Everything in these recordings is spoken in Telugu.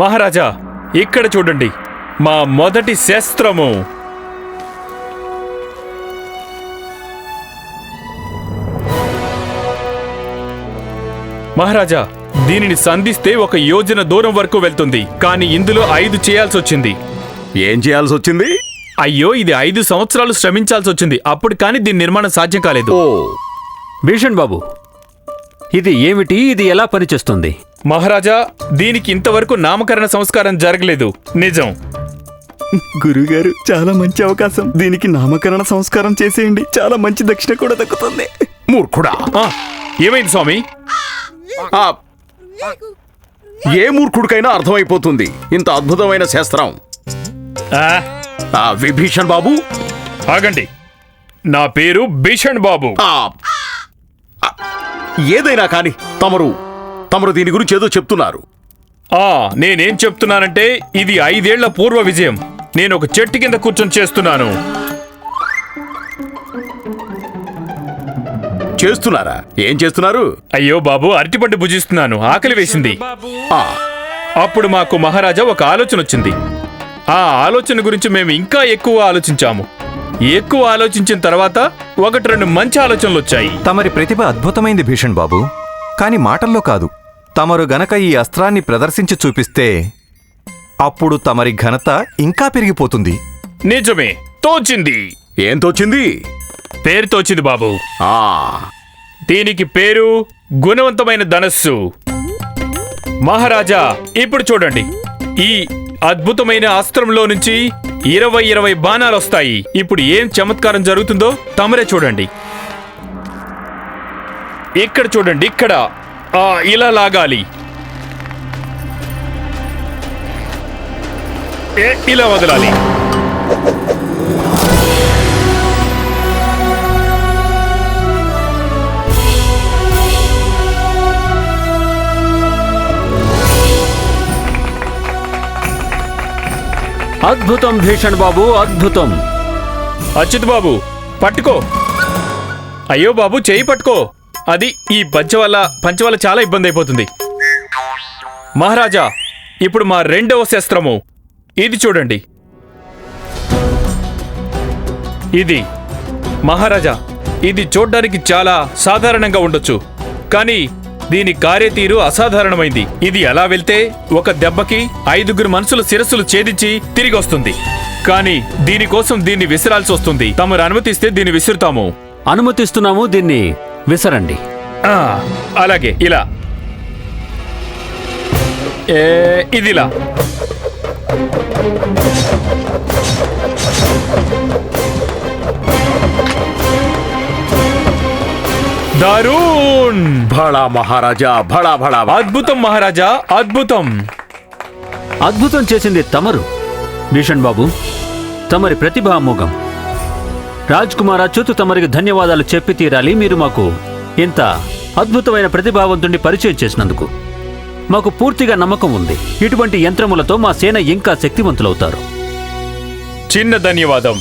మహారాజా ఇక్కడ చూడండి. మా మొదటి శస్త్రము. మహారాజా దీనిని సంధిస్తే ఒక యోజన దూరం వరకు వెళ్తుంది. కానీ ఇందులో ఐదు చేయాల్సి వచ్చింది. ఏం చేయాల్సి వచ్చింది? అయ్యో ఇది ఐదు సంవత్సరాలు శ్రమించాల్సి వచ్చింది. అప్పుడు కానీ దీని నిర్మాణం సాధ్యం కాలేదు. ఓ. భీషణ్ బాబు ఇది ఏమిటి? ఇది ఎలా పనిచేస్తుంది? మహారాజా దీనికి ఇంతవరకు నామకరణ సంస్కారం జరగలేదు. నిజం. గురుగారు చాలా మంచి అవకాశం. దీనికి నామకరణ సంస్కారం చేసేయండి. చాలా మంచి దక్షిణ కూడా దక్కుతుంది. మూర్ఖుడా. ఆ, ఏమైంది స్వామి? ఆ, ఏ మూర్ఖుడికైనా అర్థమైపోతుంది. ఇంత అద్భుతమైన శాస్త్రం. ఆ, ఆ విభీషణ్ బాబు? ఆగండి. నా పేరు భీషణ్ బాబు. ఆ, ఆ, ఏదైనా కాని తమరు తమరు దీని గురించి ఏదో చెప్తున్నారు. ఆ నేనేం చెప్తున్నానంటే ఇది ఐదేళ్ళ పూర్వ విజయం. నేను ఒక చెట్టు కింద కూర్చొని చేస్తున్నాను. చేస్తున్నారా? ఏం చేస్తున్నారు? అయ్యో బాబు అరటిపండు భుజిస్తున్నాను. ఆకలి వేసింది. ఆ, అప్పుడు మాకు మహారాజా ఒక ఆలోచన వచ్చింది. ఆ ఆలోచన గురించి మేము ఇంకా ఎక్కువ ఆలోచించాము. ఎక్కువ ఆలోచించిన తర్వాత ఒకటి రెండు మంచి ఆలోచనలు వచ్చాయి. తమరి ప్రతిభ అద్భుతమైంది భీషణ్ బాబు. కాని మాటల్లో కాదు. తమరు గనక ఈ అస్త్రాన్ని ప్రదర్శించి చూపిస్తే అప్పుడు తమరి ఘనత ఇంకా పెరిగిపోతుంది. నిజమే తోచింది. ఏం తోచింది? పేరు తోచింది బాబు. ఆ. దీనికి పేరు గుణవంతమైన ధనస్సు. మహారాజా ఇప్పుడు చూడండి. ఈ అద్భుతమైన అస్త్రంలో నుంచి ఇరవై ఇరవై బాణాలు వస్తాయి. ఇప్పుడు ఏం చమత్కారం జరుగుతుందో తమరే చూడండి. ఇక్కడ చూడండి ఇక్కడ. ఇలా లాగాలి. ఏ, ఇలా వదలాలి. అద్భుతం భీషణ్ బాబు అద్భుతం. అచ్యుత్ బాబు పట్టుకో. అయ్యో బాబు చేయి పట్టుకో. అది ఈ పంచ వల్ల పంచ వల్ల చాలా ఇబ్బంది అయిపోతుంది మహారాజా ఇప్పుడు మా రెండవ శస్త్రము. ఇది చూడండి. ఇది. మహారాజా ఇది చూడ్డానికి చాలా సాధారణంగా ఉండొచ్చు. కానీ దీని కార్యతీరు అసాధారణమైంది. ఇది ఎలా వెళ్తే ఒక దెబ్బకి ఐదుగురు మనుషుల శిరస్సులు ఛేదించి తిరిగి వస్తుంది కానీ దీనికోసం దీన్ని విసిరాల్సి వస్తుంది తమరు అనుమతిస్తే దీన్ని విసురుతాము. అనుమతిస్తున్నాము దీన్ని. విసరండి. ఆ, అలాగే ఇలా. ఏ, ఇదిలా. దారూన్ భళా మహారాజా భళా భళా. అద్భుతం మహారాజా అద్భుతం. అద్భుతం చేసింది తమరు భీషణ్ బాబు. తమరి ప్రతిభ అమోఘం. రాజ్ కుమార్ అచ్యుత్ తమరికి ధన్యవాదాలు చెప్పి తీరాలి మీరు మాకు ఇంత అద్భుతమైన ప్రతిభావంతుణ్ణి పరిచయం చేసినందుకు. మాకు పూర్తిగా నమ్మకం ఉంది. ఇటువంటి యంత్రములతో మా సేన ఇంకా శక్తివంతులవుతారు. చిన్న ధన్యవాదం.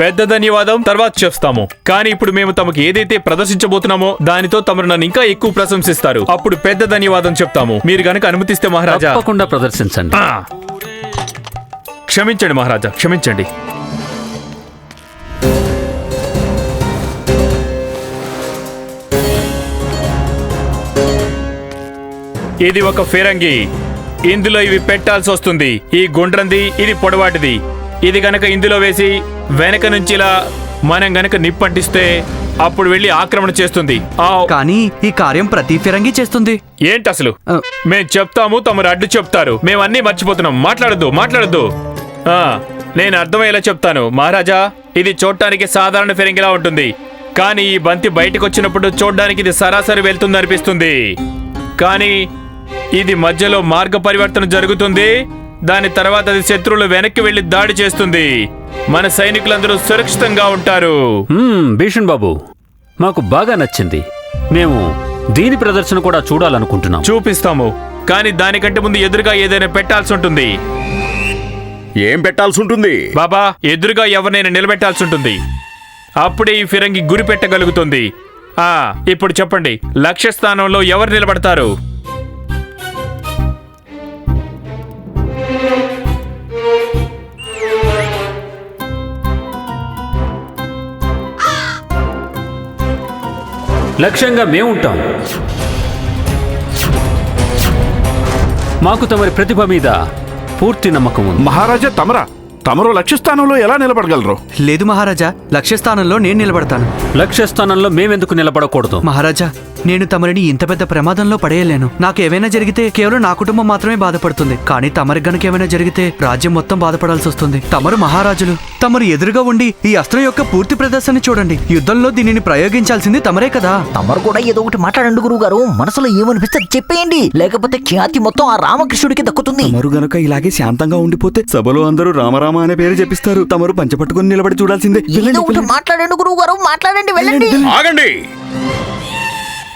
పెద్ద ధన్యవాదం తర్వాత చేస్తాము కానీ ఇప్పుడు మేము తమకు ఏదైతే ప్రదర్శించబోతున్నామో దానితో తమరు నన్ను ఇంకా ఎక్కువ ప్రశంసిస్తారు. అప్పుడు పెద్ద ధన్యవాదం చెప్తాము. మీరు గనక అనుమతిస్తే మహారాజా. తప్పకుండా ప్రదర్శించండి! క్షమించండి మహారాజా క్షమించండి. ఇది ఒక ఫిరంగి. ఇందులో ఇవి పెట్టాల్సి వస్తుంది. ఈ గుండ్రంది ఇది పొడవాటిది. ఇది గనక ఇందులో వేసి వెనక నుంచి ఇలా మనం గనక నిప్పంటిస్తే అప్పుడు వెళ్ళి ఆక్రమణ చేస్తుంది. కానీ ఈ కార్యం ప్రతి ఫిరంగి చేస్తుంది. ఏంటి అసలు? ఆ. మేం చెప్తాము తమరు అడ్డు చెప్తారు. మేము అన్నీ మర్చిపోతున్నాం. మాట్లాడద్దు మాట్లాడద్దు. ఆ, నేను అర్థమయ్యేలా చెప్తాను. మహారాజా ఇది చూడటానికి సాధారణ ఫిరంగిలా ఉంటుంది. కానీ ఈ బంతి బయటకు వచ్చినప్పుడు చూడడానికి ఇది సరాసరి వెళ్తుంది అనిపిస్తుంది కానీ ఇది మధ్యలో మార్గ పరివర్తన జరుగుతుంది. దాని తర్వాత అది శత్రువులు వెనక్కి వెళ్ళి దాడి చేస్తుంది. మన సైనికులందరూ సురక్షితంగా ఉంటారు. భీషణ్ బాబు మాకు బాగా నచ్చింది. మేము దీని ప్రదర్శన కూడా చూడాలనుకుంటున్నాం. చూపిస్తాము. కానీ దానికంటే ముందు ఎదురుగా ఏదైనా పెట్టాల్సి ఉంటుంది. ఏం పెట్టాల్సి ఉంటుంది? బాబా ఎదురుగా ఎవరినైనా నిలబెట్టాల్సి ఉంటుంది. అప్పుడే ఈ ఫిరంగి గురి పెట్టగలుగుతుంది. ఆ ఇప్పుడు చెప్పండి లక్ష్య స్థానంలో ఎవరు నిలబడతారు? లక్ష్యంగా మేముంటాం మాకు తమరి ప్రతిభ మీద పూర్తి నమ్మకం ఉంది. మహారాజా తమరా? తమరు లక్ష్యస్థానంలో ఎలా నిలబడగలరు? లేదు మహారాజా లక్ష్యస్థానంలో నేను నిలబడతాను. లక్ష్య స్థానంలో మేమెందుకు నిలబడకూడదు? మహారాజా నేను తమరిని ఇంత పెద్ద ప్రమాదంలో పడేయలేను. నాకు ఏమైనా జరిగితే కేవలం నా కుటుంబం మాత్రమే బాధపడుతుంది. కానీ తమరికి గనుక ఏమైనా జరిగితే రాజ్యం మొత్తం బాధపడాల్సి వస్తుంది. తమరు మహారాజులు తమరు ఎదురుగా ఉండి ఈ అస్త్రం యొక్క పూర్తి ప్రదర్శన చూడండి. యుద్ధంలో దీనిని ప్రయోగించాల్సింది తమరే కదా. తమరు కూడా ఏదో ఒకటి మాట్లాడండి గురువు గారు మనసులో ఏమనిపిస్తే చెప్పేయండి. లేకపోతే ఖ్యాతి మొత్తం ఆ రామకృష్ణుడికి దక్కుతుంది. తమరు గనక ఇలాగే శాంతంగా ఉండిపోతే సభలో అందరూ రామరామ అనే పేరు చెప్పిస్తారు. తమరు పంచపట్టుకుని నిలబడి చూడాల్సిందే. మాట్లాడండి గురువు గారు మాట్లాడండి వెళ్ళండి ఆగండి.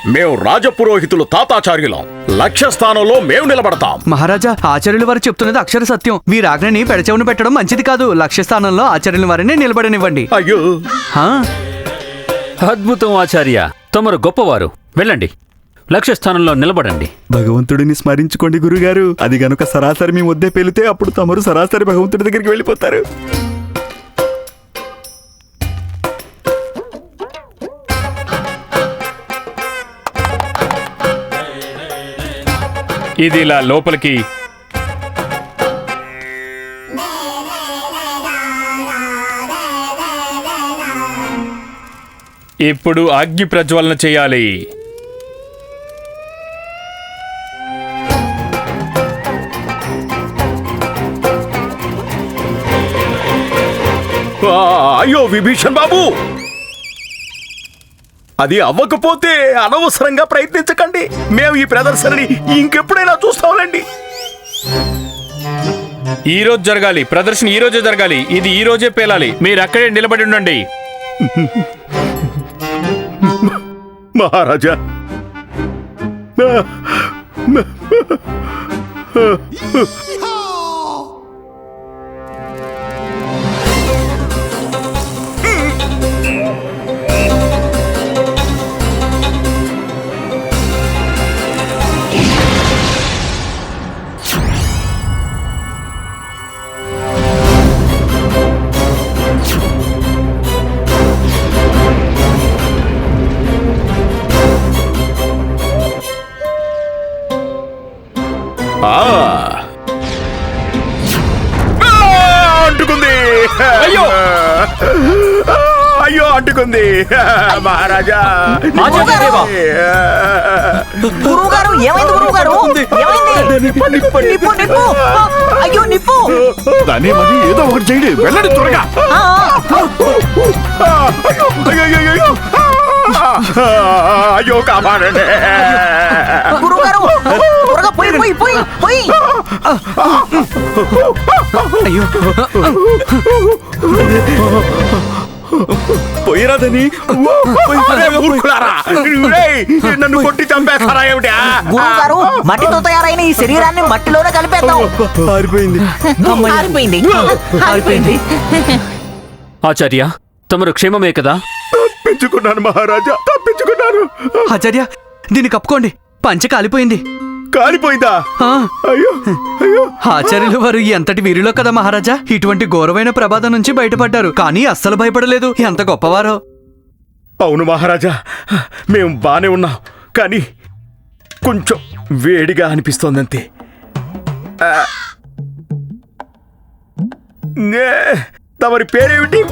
మేము రాజపురోహితులు తాతాచార్యులం. లక్ష్య స్థానంలో మేము నిలబడతాం. మహారాజా ఆచార్యుల వారు చెప్తున్నది అక్షర సత్యం. వీరాజ్ఞని పెడచెవును పెట్టడం మంచిది కాదు. లక్ష్యస్థానంలో ఆచార్యుల వారిని నిలబడనివ్వండి. అయ్యో. హా? అద్భుతం ఆచార్య. తమరు గొప్పవారు. వెళ్ళండి. లక్ష్య స్థానంలో నిలబడండి. భగవంతుడిని స్మరించుకోండి గురుగారు. అది గనుక సరాసరి మీ ముద్దే పేలితే అప్పుడు తమరు సరాసరి భగవంతుడి దగ్గరికి వెళ్ళిపోతారు. ఇది ఇలా లోపలికి ఇప్పుడు అగ్ని ప్రజ్వలన చేయాలి. అయ్యో విభీషణ్ బాబు! అది అవ్వకపోతే అనవసరంగా ప్రయత్నించకండి. మేము ఈ ప్రదర్శనని ఇంకెప్పుడైనా చూస్తాంలేండి. ఈ రోజు జరగాలి. ప్రదర్శన ఈ రోజే జరగాలి. ఇది ఈ రోజే పేలాలి. మీరు అక్కడే నిలబడి ఉండండి. మహారాజా. అంటుకుంది మహారాజా. గురువు గారు ఏమైంది గురువు గారు? అయ్యో నిప్పు. దాన్ని మరి ఏదో ఒకటి చేయండి. వెళ్ళండి త్వరగా. అయ్యో కాపాడండి గురువు గారు త్వరగా పోయి పోయి పోయి పోయి అయ్యో పోయిరాదని? నన్ను కొట్టి చంపేస్తారా ఏమిటా? మట్టితో తయారైన ఈ శరీరాన్ని మట్టిలోనే కలిపేద్దాం. పారిపోయింది ఆరిపోయింది. ఆరిపోయింది. ఆచార్య తమరు క్షేమమే కదా? తప్పించుకున్నాను మహారాజా తప్పించుకున్నాను. ఆచార్య దీన్ని కప్పుకోండి. పంచ కాలిపోయింది. కాలిపోయిందా అయ్యో అయ్యో. ఆచార్యుల వారు ఎంతటి వీరిలో కదా మహారాజా? ఇటువంటి ఘోరమైన ప్రమాదం నుంచి బయటపడ్డారు. కానీ అస్సలు భయపడలేదు. ఎంత గొప్పవారో. అవును మహారాజా. మేము బానే ఉన్నాం. కానీ కొంచెం వేడిగా అనిపిస్తోందంతే. ఆ, నే, తమరి పేరేమిటి?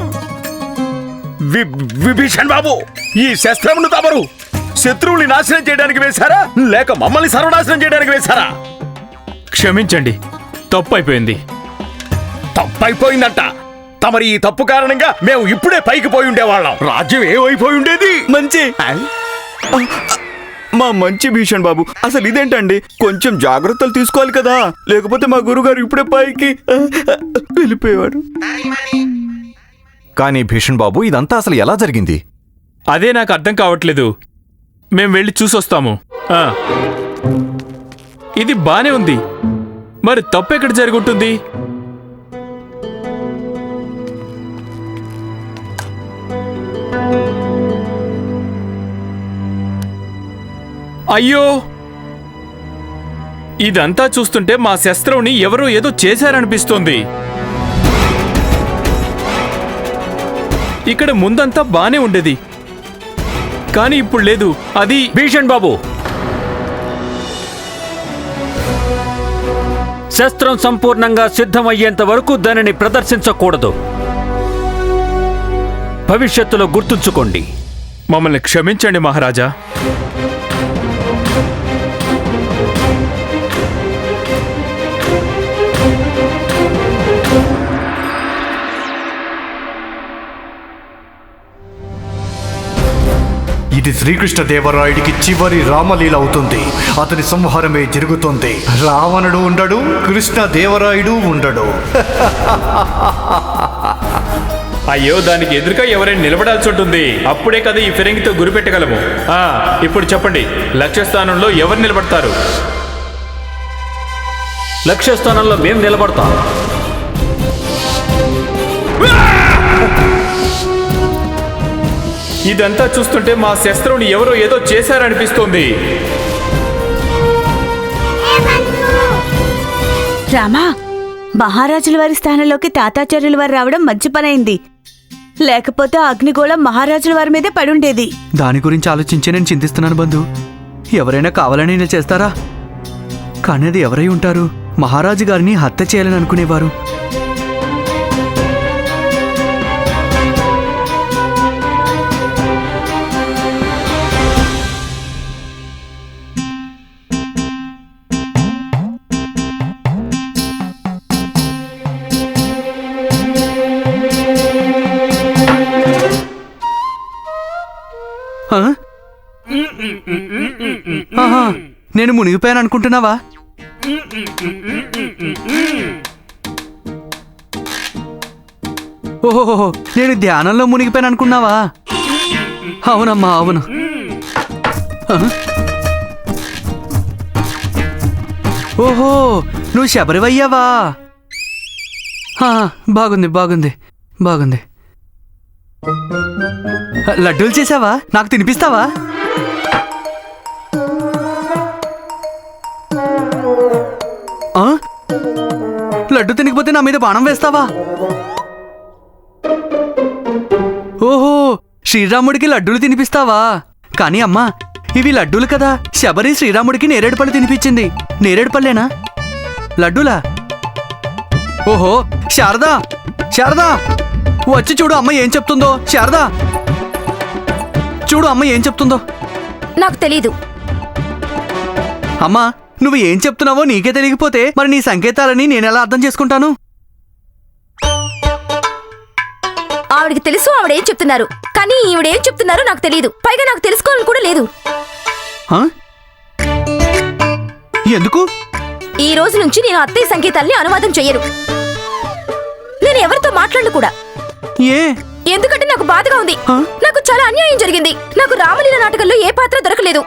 వి- విభీషణ్ బాబు. ఈ శస్త్రమును తమరు శత్రువుని నాశనం చేయడానికి వేశారా? లేక మమ్మల్ని సర్వనాశనం చేయడానికి వేశారా? క్షమించండి తప్పు అయిపోయింది తప్పైపోయిందంట. తమరి ఈ తప్పు కారణంగా మేము ఇప్పుడే పైకి పోయి ఉండేవాళ్ళం. రాజ్యం ఏమైపోయి ఉండేది? మంచి. మా మంచి భీషణ్ బాబు అసలు ఇదేంటండి? కొంచెం జాగ్రత్తలు తీసుకోవాలి కదా. లేకపోతే మా గురుగారు ఇప్పుడే పైకి వెళ్ళిపోయేవాడు కానీ భీషణ్ బాబు ఇదంతా అసలు ఎలా జరిగింది? అదే నాకు అర్థం కావట్లేదు. మేం వెళ్ళి చూసొస్తాము. ఆ. ఇది బానే ఉంది. మరి తప్పు ఎక్కడ జరుగుంటుంది? అయ్యో! ఇదంతా చూస్తుంటే మా శస్త్రంని ఎవరో ఏదో చేశారనిపిస్తోంది. ఇక్కడ ముందంతా బానే ఉండేది. కానీ ఇప్పుడు లేదు. అది భీషణ్ బాబు. శస్త్రం సంపూర్ణంగా సిద్ధమయ్యేంత వరకు దానిని ప్రదర్శించకూడదు. భవిష్యత్తులో గుర్తుంచుకోండి. మమ్మల్ని క్షమించండి మహారాజా. ఇది శ్రీకృష్ణదేవరాయుడికి చివరి రామలీల అవుతుంది. అతని సంహారమే జరుగుతుంది. రావణుడు ఉండడు కృష్ణదేవరాయుడు ఉండడు. అయ్యో దానికి ఎదురుగా ఎవరైనా నిలబడాల్సి ఉంటుంది. అప్పుడే కదా ఈ ఫిరంగితో గురిపెట్టగలము ఇప్పుడు చెప్పండి లక్ష్యస్థానంలో ఎవరు నిలబడతారు? లక్ష్యస్థానంలో మేము నిలబడతాం. ఇదంతా చూస్తుంటే మా శస్త్రుని ఎవరో ఏదో చేశారనిపిస్తోంది. రామా మహారాజుల వారి స్థానంలోకి తాతాచార్యుల వారు రావడం మంచి పనైంది. లేకపోతే అగ్నిగోళం మహారాజుల వారి మీదే పడుండేది. దాని గురించి ఆలోచించి నేను చింతిస్తున్నాను బంధు. ఎవరైనా కావాలని ఇలా చేస్తారా? కానీ అది ఎవరై ఉంటారు? మహారాజు గారిని హత్య చేయాలని అనుకునేవారు. నేను మునిగిపోయాను అనుకుంటున్నావా? ఓహో నేను ధ్యానంలో మునిగిపోయాను అనుకున్నావా? అవునమ్మా అవును. ఓహో నువ్వు శబరివయ్యావా? బాగుంది బాగుంది బాగుంది. లడ్డూలు చేసావా? నాకు తినిపిస్తావా? లడ్డు తినకపోతే నా మీద బాణం వేస్తావా? ఓహో శ్రీరాముడికి లడ్డూలు తినిపిస్తావా? కానీ అమ్మా ఇవి లడ్డూలు కదా. శబరి శ్రీరాముడికి నేరేడు పళ్ళు తినిపించింది. నేరేడు పళ్ళేనా? లడ్డూలా? ఓహో శారదా శారదా! వచ్చి చూడు అమ్మ ఏం చెప్తుందో. శారదా! చూడు అమ్మ ఏం చెప్తుందో. నాకు తెలీదు. అమ్మా నువ్వు ఏం చెప్తున్నావో నీకే తెలియకపోతే మరి నీ సంకేతాలని నేనెలా అర్థం చేసుకుంటాను? ఆవిడికి తెలుసు ఆవిడేం చెప్తున్నారు. కానీ ఈవిడేం చెప్తున్నారో నాకు తెలియదు పైగా నాకు తెలుసుకోవాలని కూడా లేదు. ఆ? ఎందుకు? ఈ రోజు నుంచి నేను అత్తయ్య సంకేతాల్ని అనువాదం చెయ్యను. నేను ఎవరితో మాట్లాడను కూడా. ఏ? ఎందుకంటే నాకు బాధగా ఉంది. హ? నాకు చాలా అన్యాయం జరిగింది. నాకు రామలీల నాటకంలో ఏ పాత్ర దొరకలేదు.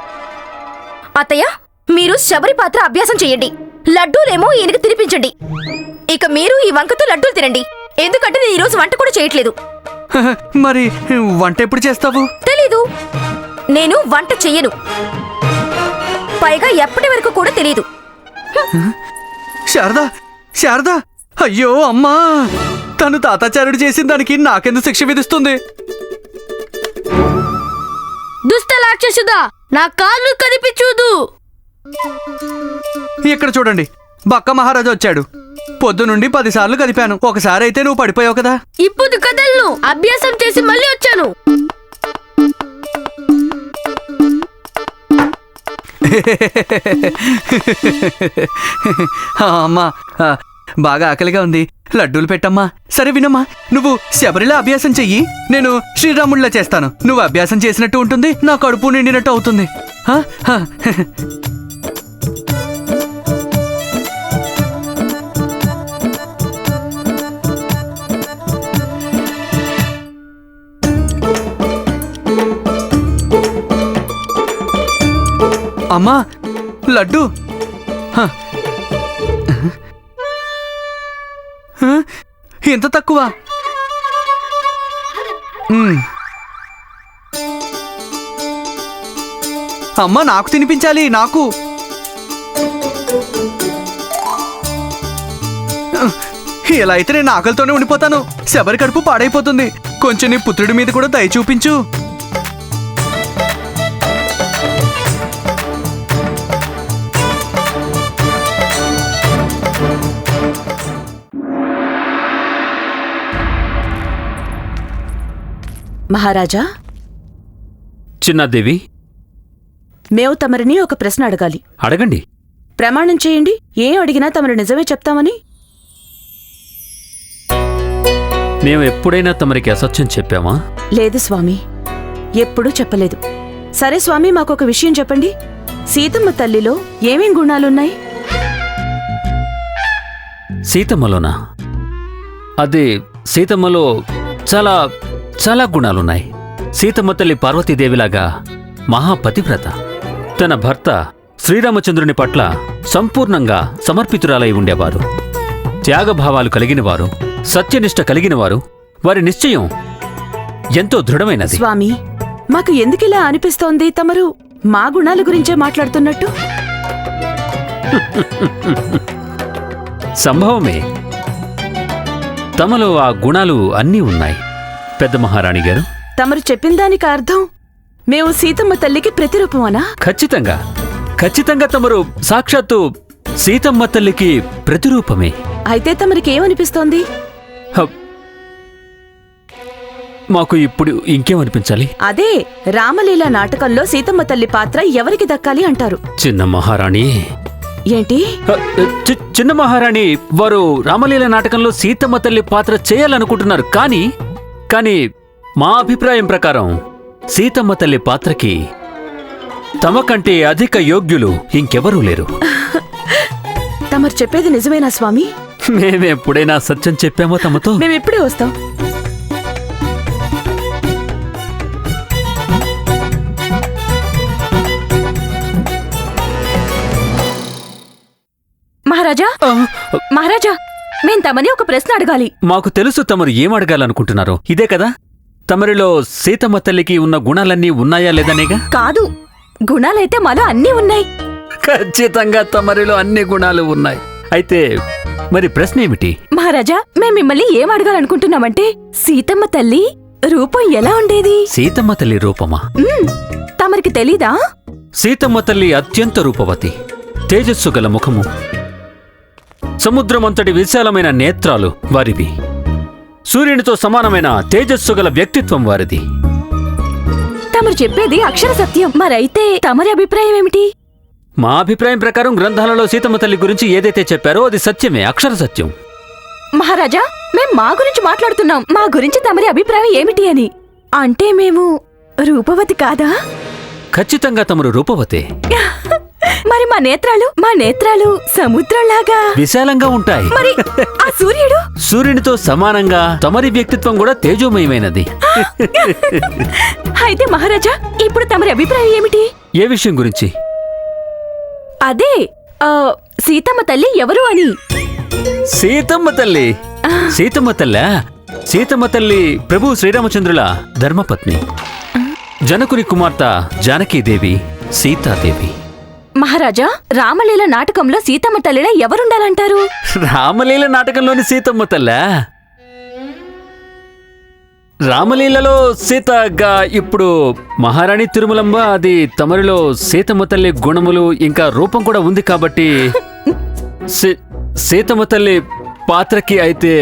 అత్తయ్య మీరు శబరి పాత్ర అభ్యాసం చేయండి. లడ్డూలేమో ఈయనకి తినిపించండి. ఇక మీరు ఈ వంకతో లడ్డూలు తినండి. ఎందుకంటే నేను ఈ రోజు వంట కూడా చేయట్లేదు. మరి వంట ఎప్పుడు చేస్తావు? తెలీదు. నేను వంట చెయ్యను. పైగా ఎప్పటి వరకు కూడా తెలీదు. శారదా శారదా. అయ్యో అమ్మా. తను తాతాచార్యుడు చేసిన దానికి నాకెందుకు శిక్ష విధిస్తుంది? దుష్ట రాక్షసుదా నా కాళ్ళు కనిపించుదు. ఇక్కడ చూడండి. బక్క మహారాజు వచ్చాడు. పొద్దు నుండి పదిసార్లు కదిపాను ఒకసారి అయితే నువ్వు పడిపోయావు కదా. ఇప్పుడు కదలను అభ్యాసం చేసి మళ్ళీ వచ్చాను. అమ్మా బాగా ఆకలిగా ఉంది. లడ్డూలు పెట్టమ్మా. సరే వినమ్మా నువ్వు శబరిలో అభ్యాసం చెయ్యి. నేను శ్రీరాముడిలా చేస్తాను. నువ్వు అభ్యాసం చేసినట్టు ఉంటుంది నా కడుపు నిండినట్టు అవుతుంది. అమ్మా లడ్డు. ఎంత తక్కువ? అమ్మా నాకు తినిపించాలి నాకు. ఇలా అయితే నేను ఆకలితోనే ఉండిపోతాను. శబరి కడుపు పాడైపోతుంది. కొంచెం నీ పుత్రుడి మీద కూడా దయ చూపించు. మహారాజా? చిన్నాదేవి? మేము తమరిని ఒక ప్రశ్న అడగాలి. అడగండి. ప్రమాణం చేయండి. ఏం అడిగినా తమరు నిజమే చెప్తామని. మేము ఎప్పుడైనా తమరికి అసత్యం చెప్పామా? లేదు స్వామి. ఎప్పుడూ చెప్పలేదు. సరే స్వామి మాకొక విషయం చెప్పండి. సీతమ్మ తల్లిలో ఏమేం గుణాలున్నాయి? సీతమ్మలోనా? అదే సీతమ్మలో చాలా చాలా గుణాలున్నాయి. సీతమ్మ తల్లి పార్వతీదేవిలాగా మహాపతివ్రత. తన భర్త శ్రీరామచంద్రుని పట్ల సంపూర్ణంగా సమర్పితురాలై ఉండేవారు. త్యాగభావాలు కలిగినవారు సత్యనిష్ట కలిగినవారు వారి నిశ్చయం ఎంతో దృఢమైనది. స్వామి మాకు ఎందుకిలా అనిపిస్తోంది తమరు మా గుణాల గురించే మాట్లాడుతున్నట్టు? సంభవమే. తమలో ఆ గుణాలు అన్నీ ఉన్నాయి. పెద్ద మహారాణి గారు? తమరు చెప్పిన దానికి అర్థం మేము సీతమ్మ తల్లికి ప్రతిరూపమనా? ఖచ్చితంగా. ఖచ్చితంగా తమరు సాక్షాత్తు సీతమ్మ తల్లికి ప్రతిరూపమే. అయితే తమరికేమనిపిస్తోంది హ! మాకు ఇప్పుడు ఇంకేమనిపించాలి? అదే రామలీల నాటకంలో సీతమ్మ తల్లి పాత్ర ఎవరికి దక్కాలి అంటారు? చిన్న మహారాణి. ఏంటి? హ, చి- చిన్న మహారాణి వారు రామలీల నాటకంలో సీతమ్మ తల్లి పాత్ర చేయాలనుకుంటున్నారు కానీ కానీ మా అభిప్రాయం ప్రకారం సీతమ్మ తల్లి పాత్రకి తమ కంటే అధిక యోగ్యులు ఇంకెవరూ లేరు. తమరు చెప్పేది నిజమేనా స్వామి? మేమెప్పుడైనా సత్యం చెప్పామో తమతో? మేమిప్పుడే వస్తాం. మహారాజా? మహారాజా మేం తమని ఒక ప్రశ్న అడగాలి. మాకు తెలుసు తమరు ఏం అడగాలనుకుంటున్నారో. ఇదే కదా? తమరిలో సీతమ్మ తల్లికి ఉన్న గుణాలన్నీ ఉన్నాయా లేదనేగా కాదు. గుణాలైతే మాలో అన్నీ ఉన్నాయి. ఖచ్చితంగా తమరిలో అన్ని గుణాలు ఉన్నాయి. అయితే మరి ప్రశ్న ఏమిటి? మహారాజా మేం మిమ్మల్ని ఏం అడగాలనుకుంటున్నామంటే సీతమ్మ తల్లి రూపం ఎలా ఉండేది? సీతమ్మ తల్లి రూపమా? మ్మ్, తమరికి తెలీదా? సీతమ్మ తల్లి అత్యంత రూపవతి. తేజస్సు గల ముఖము. సముద్రమంతటి విశాలమైన నేత్రాలు వారివి. సూర్యునితో సమానమైన తేజస్సు గల వ్యక్తిత్వం వారిది. తమరు చెప్పేది అక్షర సత్యం. మరైతే తమరి అభిప్రాయం ఏమిటి? మా అభిప్రాయం ప్రకారం గ్రంథాలలో సీతమ్మ తల్లి గురించి ఏదైతే చెప్పారో అది సత్యమే అక్షర సత్యం. మహారాజా మేం మా గురించి మాట్లాడుతున్నాం. మా గురించి తమరి అభిప్రాయం ఏమిటి అని. అంటే మేము రూపవతి కాదా? ఖచ్చితంగా తమరు రూపవతే. మరి మా నేత్రాలు మా నేత్రాలు సముద్రంలాగా. విశాలంగా ఉంటాయి. మరి ఆ సూర్యుడు? సూర్యునితో సమానంగా తమరి వ్యక్తిత్వం కూడా తేజోమయమైనది. అయితే మహారాజా ఇప్పుడు తమరి అభిప్రాయం ఏమిటి? ఏ విషయం గురించి? అదే ఆ, సీతమ్మ తల్లి ఎవరు అని. సీతమ్మ తల్లి? సీతమ్మ తల్లా? సీతమ్మ తల్లి ప్రభు శ్రీరామచంద్రుల ధర్మపత్ని. జనకుని కుమార్తె జానకీదేవి సీతాదేవి. మహారాజా రామలీల నాటకంలో సీతమ్మ తల్లిలా ఎవరుండాలంటారు? రామలీల నాటకంలోని సీతమ్మ తల్లా? రామలీలలో సీతగా ఇప్పుడు మహారాణి తిరుమలంబ అది తమరిలో సీతమ్మ తల్లి గుణములు ఇంకా రూపం కూడా ఉంది కాబట్టి సీతమ్మ తల్లి పాత్రకి అయితే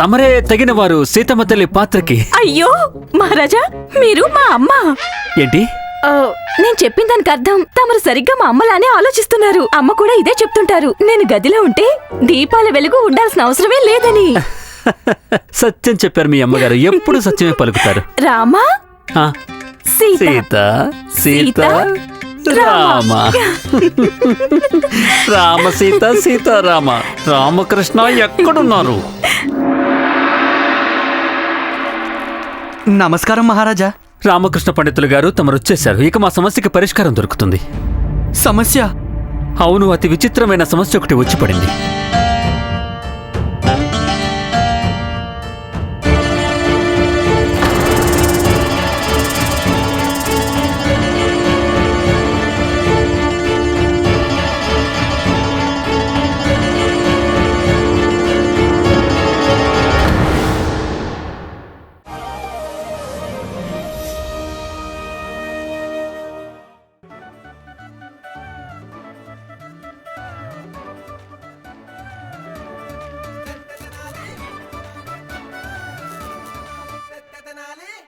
తమరే తగిన వారు సీతమ్మ తల్లి పాత్రకి. అయ్యో మహారాజా మీరు మా అమ్మ. ఏంటి? నేను చెప్పిన దానికి అర్థం. తమరు సరిగ్గా మా అమ్మలానే ఆలోచిస్తున్నారు. అమ్మ కూడా ఇదే చెప్తుంటారు. నేను గదిలో ఉంటే దీపాల వెలుగు ఉండాల్సిన అవసరమే లేదని. సత్యం చెప్పారు మీ అమ్మగారు. ఎప్పుడు సత్యమే పలుకుతారు. రామా? సీత. సీత రామ. రామ. సీత సీతారామ రామకృష్ణ ఎక్కడున్నారు? నమస్కారం మహారాజా. రామకృష్ణ పండితులు గారు తమరు వచ్చేశారు. ఇక మా సమస్యకి పరిష్కారం దొరుకుతుంది. సమస్య? అవును అతి విచిత్రమైన సమస్య ఒకటి వచ్చి పడింది.